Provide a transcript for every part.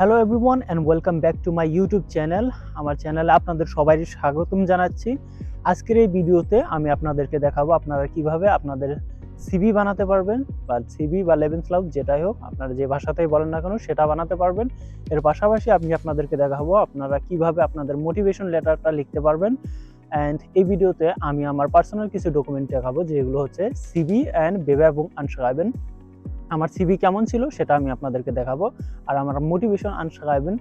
Hello everyone and welcome back to my YouTube channel আমার চ্যানেলে আপনাদের সবাই স্বাগতম জানাচ্ছি। আজকের এই ভিডিওতে আমি আপনাদেরকে দেখাবো আপনারা কীভাবে আপনাদের সিভি বানাতে পারবেন বা সিভি বা লেভেন্স লাভ যেটাই হোক, আপনারা যে ভাষাতেই বলেন না কেন সেটা বানাতে পারবেন। এর পাশাপাশি আমি আপনাদেরকে দেখাবো আপনারা কীভাবে আপনাদের মোটিভেশন লেটারটা লিখতে পারবেন। অ্যান্ড এই ভিডিওতে আমি আমার পার্সোনাল কিছু ডকুমেন্ট দেখাবো, যেগুলো হচ্ছে সিভি অ্যান্ড বেবা এবং আনসারাইবেন আমার সিভি কেমন ছিল সেটা আমি আপনাদেরকে দেখাবো। আর আমার মোটিভেশন আনসারাইবেন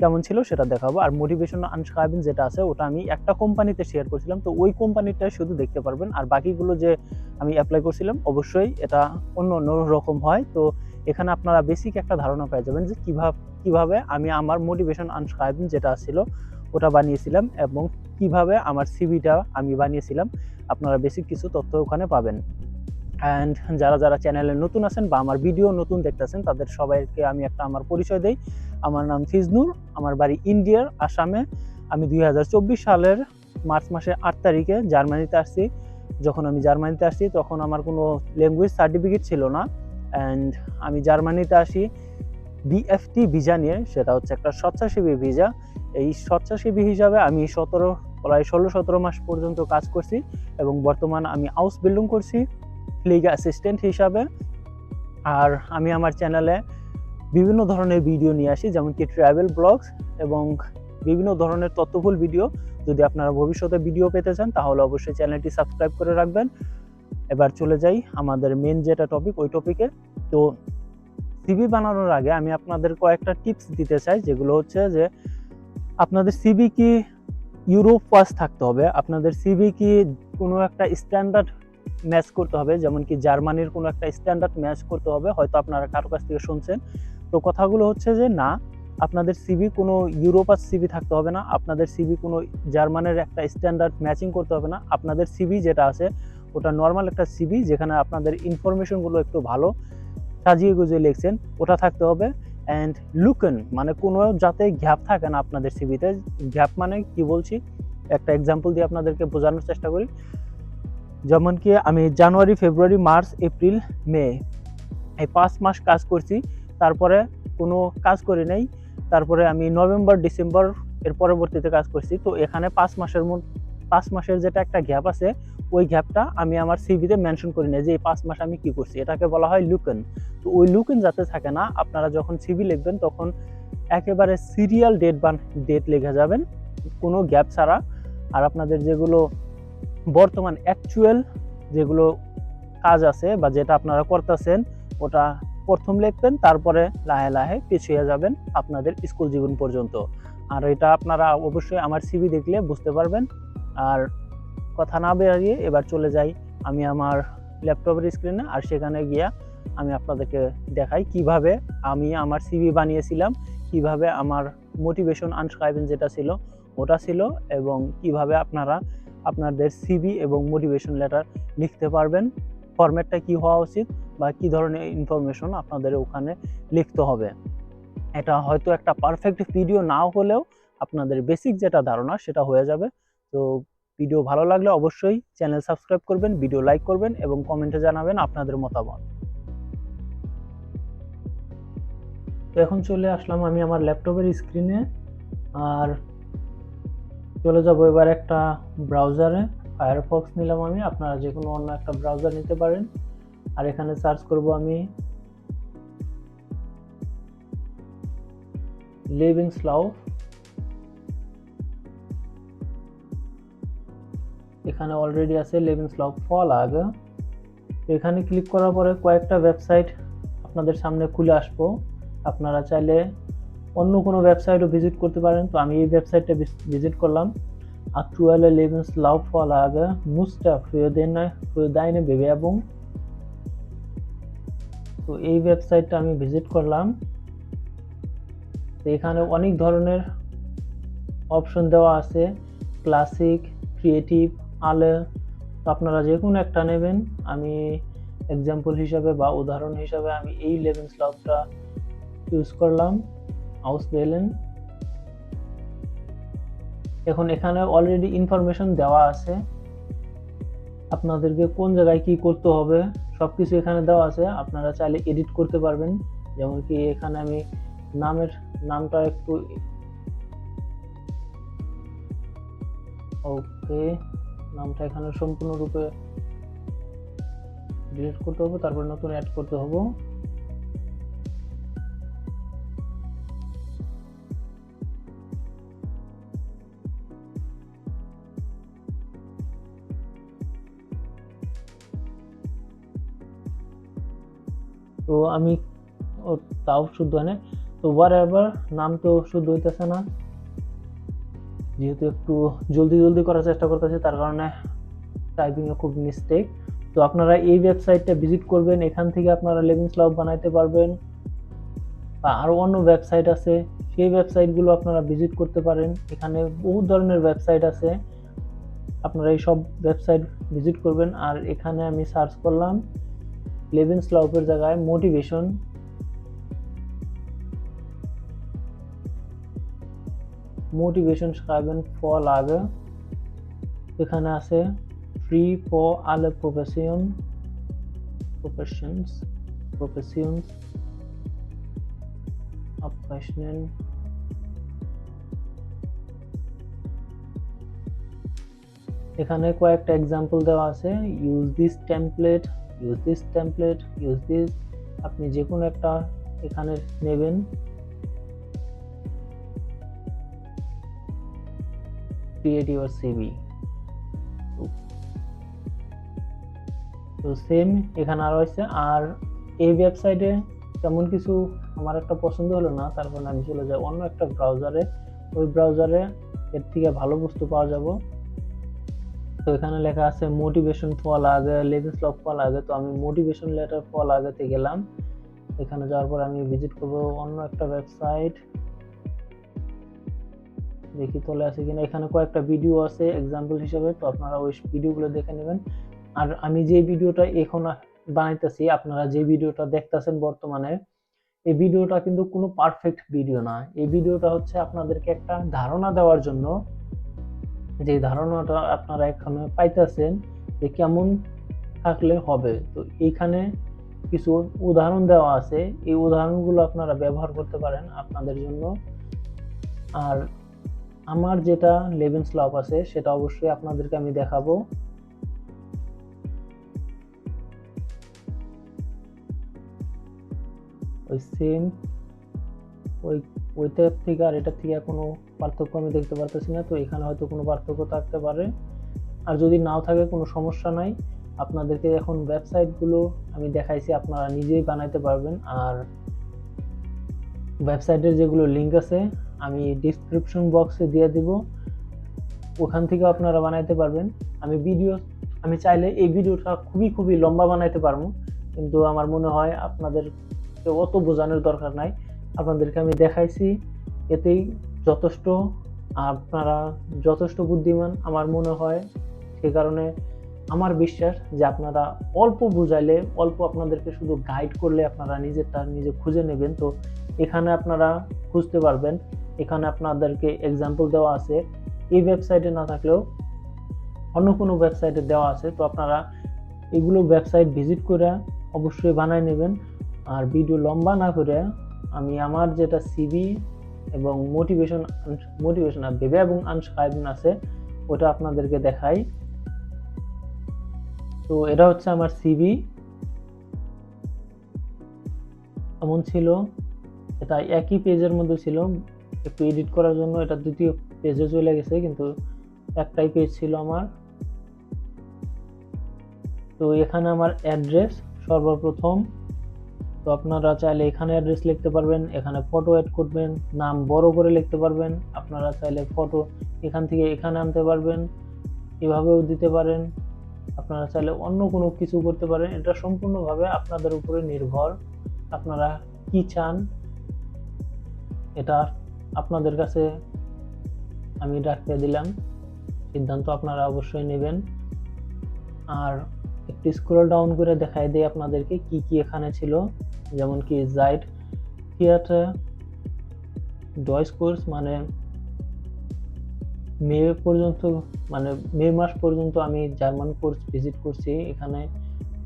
কেমন ছিল সেটা দেখাবো। আর মোটিভেশন আনসারাইবেন যেটা আছে, ওটা আমি একটা কোম্পানিতে শেয়ার করছিলাম। তো ওই কোম্পানিটা শুধু দেখতে পারবেন। আর বাকিগুলো যে আমি অ্যাপ্লাই করছিলাম, অবশ্যই এটা অন্য অন্য রকম হয়। তো এখানে আপনারা বেসিক একটা ধারণা পেয়ে যাবেন যে কীভাবে কীভাবে আমি আমার মোটিভেশন আনসারাইবেন যেটা ছিল, ওটা বানিয়েছিলাম এবং কীভাবে আমার সিভিটা আমি বানিয়েছিলাম। আপনারা বেসিক কিছু তথ্য ওখানে পাবেন। অ্যান্ড যারা যারা চ্যানেলে নতুন আছেন বা আমার ভিডিও নতুন দেখতেছেন, তাদের সবাইকে আমি একটা আমার পরিচয় দেই। আমার নাম ফিজনুর, আমার বাড়ি ইন্ডিয়ার আসামে। আমি দুই হাজার চব্বিশ সালের মার্চ মাসের আট তারিখে জার্মানিতে আসছি। যখন আমি জার্মানিতে আসছি, তখন আমার কোনো ল্যাঙ্গুয়েজ সার্টিফিকেট ছিল না। অ্যান্ড আমি জার্মানিতে আসি বিএফটি ভিসা নিয়ে, সেটা হচ্ছে একটা স্বেচ্ছাসেবী ভিসা এই স্বেচ্ছাসেবী হিসাবে আমি সতেরো, প্রায় ষোলো, সতেরো মাস পর্যন্ত কাজ করছি এবং বর্তমান আমি হাউস বিল্ডিং করছি। লিগ অ্যাসিস্ট্যান্ট হিসাবে। আর আমি আমার চ্যানেলে বিভিন্ন ধরনের ভিডিও নিয়ে আসি, যেমন কি ট্রাভেল ব্লগস এবং বিভিন্ন ধরনের তথ্যফুল ভিডিও যদি আপনারা ভবিষ্যতে ভিডিও পেতে চান, তাহলে অবশ্যই চ্যানেলটি সাবস্ক্রাইব করে রাখবেন। এবার চলে যাই আমাদের মেন যেটা টপিক ওই টপিকে তো সিভি বানানোর আগে আমি আপনাদের কয়েকটা টিপস দিতে চাই, যেগুলো হচ্ছে যে আপনাদের সিভি কি ইউরোপ পাস থাকতে হবে, আপনাদের সিভি কি কোনো একটা স্ট্যান্ডার্ড ম্যাচ করতে হবে, যেমন কি জার্মানির কোনো একটা স্ট্যান্ডার্ড ম্যাচ করতে হবে, হয়তো আপনারা কারও কাছ থেকে শুনছেন। তো কথাগুলো হচ্ছে যে, না, আপনাদের সিভি কোনো ইউরোপার সিভি থাকতে হবে না, আপনাদের সিভি কোনো জার্মানের একটা স্ট্যান্ডার্ড ম্যাচিং করতে হবে না, আপনাদের সিভি যেটা আছে, ওটা নর্মাল একটা সিভি যেখানে আপনাদের ইনফরমেশনগুলো একটু ভালো সাজিয়ে গুজিয়ে লিখছেন, ওটা থাকতে হবে। অ্যান্ড লুকেন মানে কোনো যাতে গ্যাপ থাকে না আপনাদের সিভিতে গ্যাপ মানে কি বলছি? একটা এক্সাম্পল দিয়ে আপনাদেরকে বোঝানোর চেষ্টা করি। যেমন কি আমি জানুয়ারি, ফেব্রুয়ারি, মার্চ, এপ্রিল, মে এই পাঁচ মাস কাজ করছি। তারপরে কোনো কাজ করি নাই। তারপরে আমি নভেম্বর, ডিসেম্বর এর পরবর্তীতে কাজ করছি। তো এখানে পাঁচ মাসের পাঁচ মাসের যেটা একটা গ্যাপ আছে, ওই গ্যাপটা আমি আমার সিভিতে মেনশন করি না যে এই পাঁচ মাস আমি কি করছি। এটাকে বলা হয় লুকেন। তো ওই লুকেন যাতে থাকে না, আপনারা যখন সিভি লিখবেন তখন একেবারে সিরিয়াল ডেট বান ডেট লিখে যাবেন। কোনো গ্যাপ ছাড়া। আর আপনাদের যেগুলো বর্তমান অ্যাকচুয়াল যেগুলো কাজ আছে বা যেটা আপনারা করতেছেন, ওটা প্রথম লিখবেন, তারপরে লাহে লাহে পিছিয়ে যাবেন আপনাদের স্কুল জীবন পর্যন্ত। আর এটা আপনারা অবশ্যই আমার সিভি দেখলে বুঝতে পারবেন। আর কথা না বেরিয়ে এবার চলে যাই আমি আমার ল্যাপটপের স্ক্রিনে আর সেখানে গিয়া আমি আপনাদেরকে দেখাই কীভাবে আমি আমার সিভি বানিয়েছিলাম, কীভাবে আমার মোটিভেশন আনস্ক্রাইবেন যেটা ছিল, ওটা ছিল এবং কীভাবে আপনারা আপনাদের সিভি এবং মোটিভেশন লেটার লিখতে পারবেন। ফরম্যাটটা কি হওয়া উচিত বা কি ধরনের ইনফরমেশন আপনাদের ওখানে লিখতে হবে। এটা হয়তো একটা পারফেক্ট ভিডিও নাও হলেও আপনাদের বেসিক যেটা ধারণা সেটা হয়ে যাবে। তো ভিডিও ভালো লাগলে অবশ্যই চ্যানেল সাবস্ক্রাইব করবেন ভিডিও লাইক করবেন এবং কমেন্টে জানাবেন আপনাদের মতামত। তো এখন চলে আসলাম আমি আমার ল্যাপটপের স্ক্রিনে আর চলে যাব এবার একটা ব্রাউজারে ফায়ারফক্স নিলাম আমি, আপনারা যে কোনো অন্য একটা ব্রাউজার নিতে পারেন। আর এখানে সার্চ করব আমি লিভিং স্লাউ এখানে অলরেডি আছে লিভিং স্লাউ ফল আগে। এখানে ক্লিক করার পরে কয়েকটা ওয়েবসাইট আপনাদের সামনে খুলে আসব। আপনারা চাইলে অন্য কোনো ওয়েবসাইটও ভিজিট করতে পারেন। তো আমি এই ওয়েবসাইটটা ভিজিট করলাম। aktuelle Lebenslaufvorlage Muster für, den, für deine Bewerbung তো এই ওয়েবসাইটটা আমি ভিজিট করলাম। এখানে অনেক ধরনের অপশন দেওয়া আছে। ক্লাসিক ক্রিয়েটিভ আলে। আপনারা যে কোনো একটা নেবেন। আমি এক্সাম্পল হিসাবে বা উদাহরণ হিসাবে আমি এই লেভেন্স লাভটা ইউজ করলাম। Auswählen এখন এখানে অলরেডি ইনফরমেশন দেওয়া আছে। আপনাদেরকে কোন জায়গায় কি করতে হবে সব কিছু এখানে দেওয়া আছে। আপনারা চাইলে এডিট করতে পারবেন। যেমন কি এখানে আমি নামের নামটা একটু ওকে, নামটা এখানে সম্পূর্ণরূপে ডিলিট করতে হবে, তারপর নতুন অ্যাড করতে হবে। তো আমি তাও শুদ্ধ হয় না তো ওয়ার এভার নাম তো শুদ্ধ হইতেছে না। যেহেতু একটু জলদি জলদি করার চেষ্টা করতেছে, তার কারণে টাইপিং এ খুব মিস্টেক তো আপনারা এই ওয়েবসাইটটা ভিজিট করবেন, এখান থেকে আপনারা লেভিং স্লাব বানাইতে পারবেন। বা আরও অন্য ওয়েবসাইট আছে, সেই ওয়েবসাইটগুলো আপনারা ভিজিট করতে পারেন। এখানে বহু ধরনের ওয়েবসাইট আছে। আপনারা এই সব ওয়েবসাইট ভিজিট করবেন। আর এখানে আমি সার্চ করলাম। লেভিন স্লাউপের জায়গায় মোটিভেশন মোটিভেশন schreiben Vorlage এখানে আছে free for alle Profession Professions Professions abrechnen এখানে কয়েকটা এক্সাম্পল দেওয়া আছে use this template use this template use this আপনি যে কোনো একটা এখানে নেবেন। ইউর সিভি তো সেম এখানে আরও আছে। আর এই ওয়েবসাইটে তেমন কিছু আমার একটা পছন্দ হলো না, তারপর আমি চলে যাই অন্য একটা ব্রাউজারে ওই ব্রাউজারে এর থেকে ভালো বস্তু পাওয়া যাব। তো এখানে লেখা আছে মোটিভেশন ফল আগে লেভিস লক ফল আগে। তো আমি মোটিভেশন লেটার ফল আগেতে গেলাম। এখানে যাওয়ার পর আমি ভিজিট করব অন্য একটা ওয়েবসাইট দেখি চলে আসে কিনা। এখানে কয়েকটা ভিডিও আছে এক্সাম্পল হিসেবে। তো আপনারা ওই ভিডিওগুলো দেখে নেবেন। আর আমি যে ভিডিওটা এখন বানাইতেছি, আপনারা যে ভিডিওটা দেখতেছেন বর্তমানে, এই ভিডিওটা কিন্তু কোনো পারফেক্ট ভিডিও না। এই ভিডিওটা হচ্ছে আপনাদেরকে একটা ধারণা দেওয়ার জন্য যে ধারণাটা আপনারা এখানে পাইতেছেন যে কেমন থাকলে হবে। তো এইখানে কিছু উদাহরণ দেওয়া আছে। এই উদাহরণগুলো আপনারা ব্যবহার করতে পারেন আপনাদের জন্য। আর আমার যেটা লেভেন লাভ আছে, সেটা অবশ্যই আপনাদেরকে আমি দেখাবো। ওই সেম ওই, ওইটার থেকে আর এটার থেকে কোনো পার্থক্য আমি দেখতে পারতেছি না। তো এখানে হয়তো কোনো পার্থক্য থাকতে পারে। আর যদি নাও থাকে, কোনো সমস্যা নাই। আপনাদেরকে এখন ওয়েবসাইটগুলো আমি দেখাইছি, আপনারা নিজেই বানাইতে পারবেন। আর ওয়েবসাইটের যেগুলো লিঙ্ক আছে, আমি ডিসক্রিপশন বক্সে দিয়ে দিব। ওখান থেকে আপনারা বানাইতে পারবেন। আমি ভিডিও আমি চাইলে এই ভিডিওটা খুবই খুবই লম্বা বানাইতে পারব। কিন্তু আমার মনে হয় আপনাদের অত বোঝানোর দরকার নাই। আপনাদেরকে আমি দেখাইছি, এতেই যথেষ্ট আপনারা যথেষ্ট বুদ্ধিমান আমার মনে হয়। সে কারণে আমার বিশ্বাস যে আপনারা অল্প বুঝাইলে, অল্প আপনাদেরকে শুধু গাইড করলে আপনারা নিজেরটা নিজে খুঁজে নেবেন। তো এখানে আপনারা খুঁজতে পারবেন। এখানে আপনাদেরকে এক্সাম্পল দেওয়া আছে। এই ওয়েবসাইটে না থাকলেও অন্য কোনো ওয়েবসাইটে দেওয়া আছে। তো আপনারা এগুলো ওয়েবসাইট ভিজিট করে অবশ্যই বানায় নেবেন। আর ভিডিও লম্বা না করে আমি আমার যেটা সিবি এবং মোটিভেশন মোটিভেশন ভেবে এবং আনস্ক্রাইবিং আছে, ওটা আপনাদেরকে দেখাই। তো এটা হচ্ছে আমার সিবি এমন ছিল, এটা একই পেজের মধ্যে ছিল, একটু এডিট করার জন্য এটা দ্বিতীয় পেজে চলে গেছে, কিন্তু একটাই পেজ ছিল আমার। তো এখানে আমার অ্যাড্রেস সর্বপ্রথম। তো আপনারা চাইলে এখানে অ্যাড্রেস লিখতে পারবেন, এখানে ফটো অ্যাড করবেন, নাম বড় করে লিখতে পারবেন, আপনারা চাইলে ফটো এখান থেকে এখানে আনতে পারবেন, এভাবেও দিতে পারেন, আপনারা চাইলে অন্য কোনো কিছু করতে পারেন, এটা সম্পূর্ণভাবে আপনাদের উপরে নির্ভর, আপনারা কি চান, এটা আপনাদের কাছে আমি রাখতে দিলাম, সিদ্ধান্ত আপনারা অবশ্যই নেবেন, আর একটু স্ক্রল ডাউন করে দেখাই দিই আপনাদেরকে কি কি এখানে ছিল। যেমন কি জাইড থিয়েটার ডয়েস কোর্স মানে মে পর্যন্ত মানে মে মাস পর্যন্ত আমি জার্মান কোর্স ভিজিট করছি। এখানে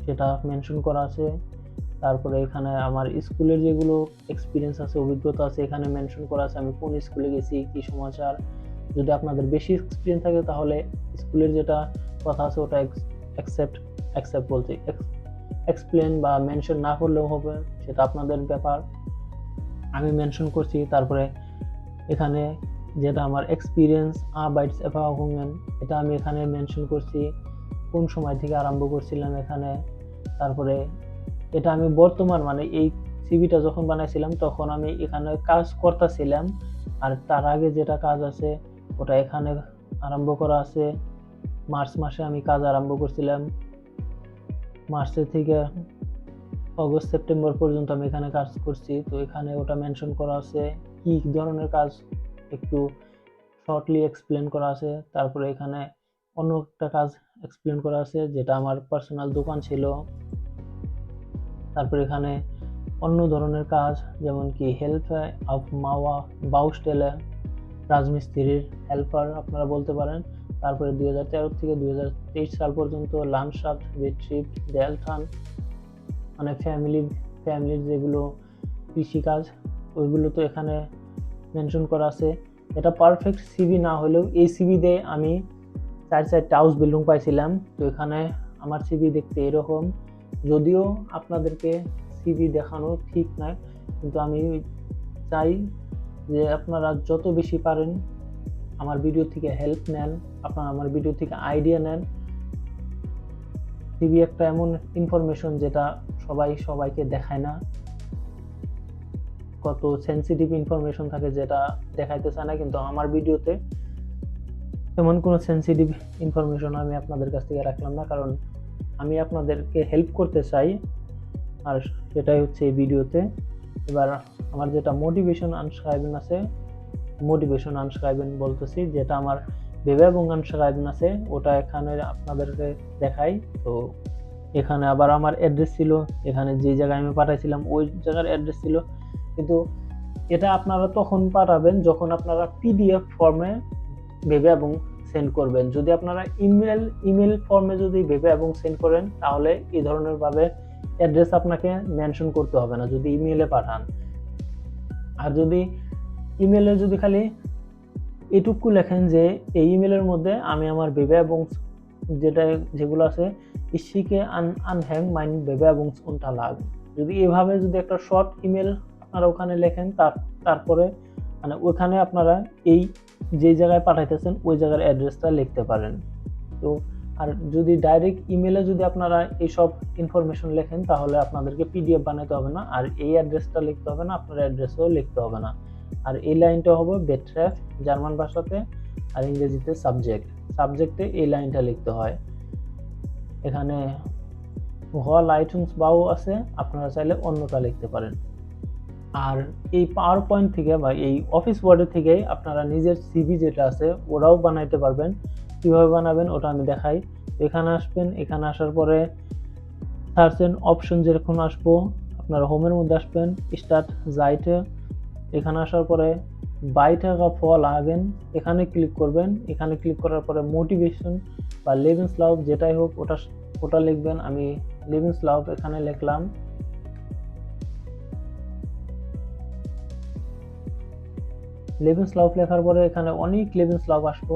সেটা মেনশন করা আছে। তারপরে এখানে আমার স্কুলের যেগুলো এক্সপিরিয়েন্স আছে, অভিজ্ঞতা আছে, এখানে মেনশন করা আছে আমি কোন স্কুলে গেছি, কি সমাচার। যদি আপনাদের বেশি এক্সপিরিয়েন্স থাকে তাহলে স্কুলের যেটা কথা আছে ওটা অ্যাকসেপ্ট অ্যাকসেপ্ট বলতে এক্সপ্লেন বা মেনশন না করলেও হবে, সেটা আপনাদের ব্যাপার। আমি মেনশন করছি, তারপরে এখানে যেটা আমার এক্সপিরিয়েন্স আবাইটস এফাহুমেন এটা আমি এখানে মেনশন করছি, কোন সময় থেকে আরম্ভ করছিলাম এখানে, তারপরে এটা আমি বর্তমান মানে এই সিভিটা যখন বানাইছিলাম, তখন আমি এখানে কাজ করতেছিলাম, আর তার আগে যেটা কাজ আছে, ওটা এখানে আরম্ভ করা আছে। মার্চ মাসে আমি কাজ আরম্ভ করছিলাম। মার্চের থেকে অগস্ট, সেপ্টেম্বর পর্যন্ত আমি এখানে কাজ করছি। তো এখানে ওটা মেনশন করা আছে কি ধরনের কাজ একটু শর্টলি এক্সপ্লেন করা আছে। তারপরে এখানে অন্য একটা কাজ এক্সপ্লেন করা আছে, যেটা আমার পার্সোনাল দোকান ছিল। তারপর এখানে অন্য ধরনের কাজ, যেমন কি হেল্প অফ মাওয়া বাউস্টেলে রাজমিস্ত্রির হেল্পার আপনারা বলতে পারেন। তারপরে দুই হাজার তেরো থেকে দুই হাজার তেইশ সাল পর্যন্ত লানসাফট বেডশিট দেয়ালথান মানে ফ্যামিলি ফ্যামিলির যেগুলো কৃষিকাজ, ওইগুলো তো এখানে মেনশন করা আছে। এটা পারফেক্ট সিভি না হলেও এই সিভি দিয়ে আমি চার চারটা হাউস বিল্ডিং পাইছিলাম। তো এখানে আমার সিভি দেখতে এরকম। যদিও আপনাদেরকে সিভি দেখানো ঠিক নয়, কিন্তু আমি চাই যে আপনারা যত বেশি পারেন আমার ভিডিও থেকে হেল্প নেন, আপনারা আমার ভিডিও থেকে আইডিয়া নেন। টিভি একটা এমন ইনফরমেশন যেটা সবাই সবাইকে দেখায় না। কত সেন্সিটিভ ইনফরমেশন থাকে যেটা দেখাইতে চায় না, কিন্তু আমার ভিডিওতে এমন কোনো সেন্সিটিভ ইনফরমেশন আমি আপনাদের কাছ থেকে রাখলাম না, কারণ আমি আপনাদেরকে হেল্প করতে চাই। আর সেটাই হচ্ছে এই ভিডিওতে এবার আমার যেটা মোটিভেশন আনস্ক্রাইবেন আছে মোটিভেশন আনস্ক্রাইবেন বলতেছি, যেটা আমার বেবে এবং আনস্ক্রাইবেন আছে, ওটা এখানে আপনাদেরকে দেখাই। তো এখানে আবার আমার অ্যাড্রেস ছিল, এখানে যে জায়গায় আমি পাঠাইছিলাম, ওই জায়গার অ্যাড্রেস ছিল। কিন্তু এটা আপনারা তখন পাঠাবেন যখন আপনারা পিডিএফ ফর্মে ভেবে এবং সেন্ড করবেন। যদি আপনারা ইমেল ইমেল ফর্মে যদি ভেবে এবং সেন্ড করেন, তাহলে এই ধরনের ভাবে অ্যাড্রেস আপনাকে মেনশন করতে হবে না, যদি ইমেলে পাঠান। আর যদি ইমেলে যদি খালি এটুকু লেখেন যে এই ইমেলের মধ্যে আমি আমার বেবে এবং যেটা, যেগুলো আছে, ইসিকে আন, আনহ্যাং মাইন বেবে এবং কোনটা লাগ। যদি এভাবে যদি একটা শর্ট ইমেল আপনারা ওখানে লেখেন, তার, তারপরে মানে ওখানে আপনারা এই যে জায়গায় পাঠাইতেছেন, ওই জায়গার অ্যাড্রেসটা লিখতে পারেন। তো আর যদি ডাইরেক্ট ইমেলে যদি আপনারা এইসব ইনফরমেশন লেখেন, তাহলে আপনাদেরকে পিডিএফ বানাতে হবে না, আর এই অ্যাড্রেসটা লিখতে হবে না, আপনার অ্যাড্রেসও লিখতে হবে না। আর এই লাইনটা হবে বেট্রাফ জার্মান ভাষাতে আর ইংরেজিতে সাবজেক্ট। সাবজেক্টে এই লাইনটা লিখতে হয়। এখানে হল আইটুন্স বাও আছে, আপনারা চাইলে অন্যটা লিখতে পারেন। আর এই পাওয়ার পয়েন্ট থেকে বা এই অফিস ওয়ার্ডের থেকে আপনারা নিজের সিভি যেটা আছে, ওরাও বানাইতে পারবেন। কীভাবে বানাবেন ওটা আমি দেখাই। এখানে আসবেন, এখানে আসার পরে সার্চ এন্ড অপশন যেরকম আসব, আপনারা হোমের মধ্যে আসবেন স্টার্ট যাইতে এখানে আসার পরে বাই টাকা ফল আগেন এখানে ক্লিক করবেন, এখানে ক্লিক করার পরে মোটিভেশন বা লেভেন্স লাভ যেটাই হোক, ওটা ওটা লিখবেন। আমি লেভেন্স লাভ এখানে লিখলাম। লেভেন্স লাভ লেখার পরে এখানে অনেক লেভেন্স লাভ আসব।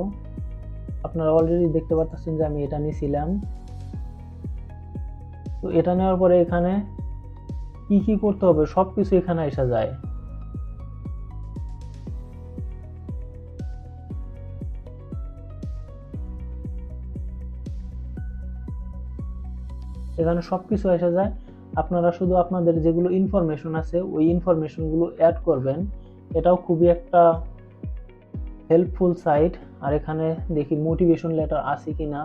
আপনারা অলরেডি দেখতে পাচ্ছেন যে আমি এটা নিয়েছিলাম তো এটা নেওয়ার পরে এখানে কি কি করতে হবে? সব কিছু এখানে এসে যায়। এখানে সব কিছু এসে যায়। আপনারা শুধু আপনাদের যেগুলো ইনফরমেশন আছে, ওই ইনফরমেশনগুলো অ্যাড করবেন। এটাও খুবই একটা হেল্পফুল সাইট আর এখানে দেখি মোটিভেশন লেটার আছে কি না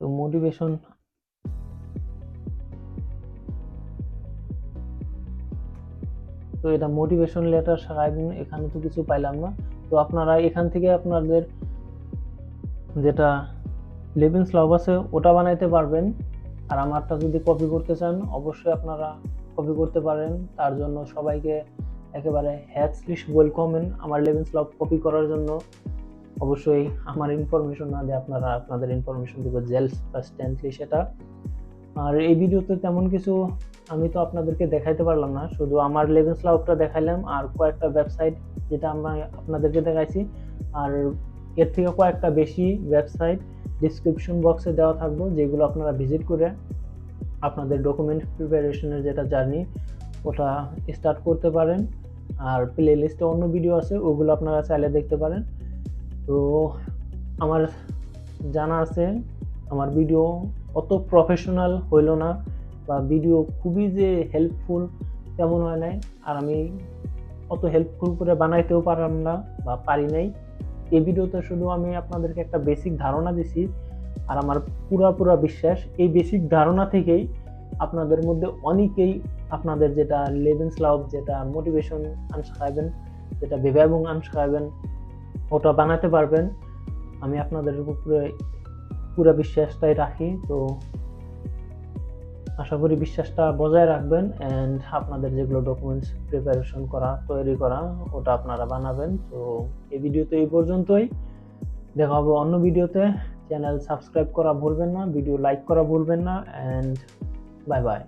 মোটিভেশন তো এটা মোটিভেশন লেটার সারাদিন এখানে তো কিছু পাইলাম না। তো আপনারা এখান থেকে আপনাদের যেটা লেভেন্স লাভ আছে, ওটা বানাইতে পারবেন। আর আমারটা যদি কপি করতে চান, অবশ্যই আপনারা কপি করতে পারেন। তার জন্য সবাইকে একেবারে হ্যাচলিশ ওয়েলকামেন আমার লেভেন লাভ কপি করার জন্য। অবশ্যই আমার ইনফরমেশন না দিয়ে আপনারা আপনাদের ইনফরমেশন দিব জেলস বা স্ট্যান্টলি সেটা। আর এই ভিডিওতে তেমন কিছু আমি তো আপনাদেরকে দেখাইতে পারলাম না, শুধু আমার লেভেন্স লাউটটা দেখাইলাম আর কয়েকটা ওয়েবসাইট যেটা আমরা আপনাদেরকে দেখাইছি। আর এর থেকে কয়েকটা বেশি ওয়েবসাইট ডিসক্রিপশন বক্সে দেওয়া থাকব, যেগুলো আপনারা ভিজিট করে আপনাদের ডকুমেন্ট প্রিপারেশনের যেটা জার্নি ওটা স্টার্ট করতে পারেন। আর প্লে লিস্টে অন্য ভিডিও আছে, ওগুলো আপনারা চাইলে দেখতে পারেন। তো আমার জানা আছে, আমার ভিডিও অত প্রফেশনাল হইল না। বা ভিডিও খুবই যে হেল্পফুল তেমন হয় নাই। আর আমি অত হেল্পফুল করে বানাইতেও পারলাম না বা পারি নাই। এই ভিডিওতে শুধু আমি আপনাদেরকে একটা বেসিক ধারণা দিছি, আর আমার পুরা পুরা বিশ্বাস, এই বেসিক ধারণা থেকেই আপনাদের মধ্যে অনেকেই আপনাদের যেটা লেভেন্স লাভ, যেটা মোটিভেশন আনসাইবেন যেটা বেবাবং আনসাইবেন ওটা বানাতে পারবেন। আমি আপনাদের উপরে পুরো বিশ্বাসটাই রাখি। তো আশা করি বিশ্বাসটা বজায় রাখবেন অ্যান্ড আপনাদের যেগুলো ডকুমেন্টস প্রিপারেশন করা, তৈরি করা, ওটা আপনারা বানাবেন। তো এই ভিডিওতে এই পর্যন্তই। দেখা হবে অন্য ভিডিওতে। চ্যানেল সাবস্ক্রাইব করা ভুলবেন না, ভিডিও লাইক করা ভুলবেন না অ্যান্ড বাই বাই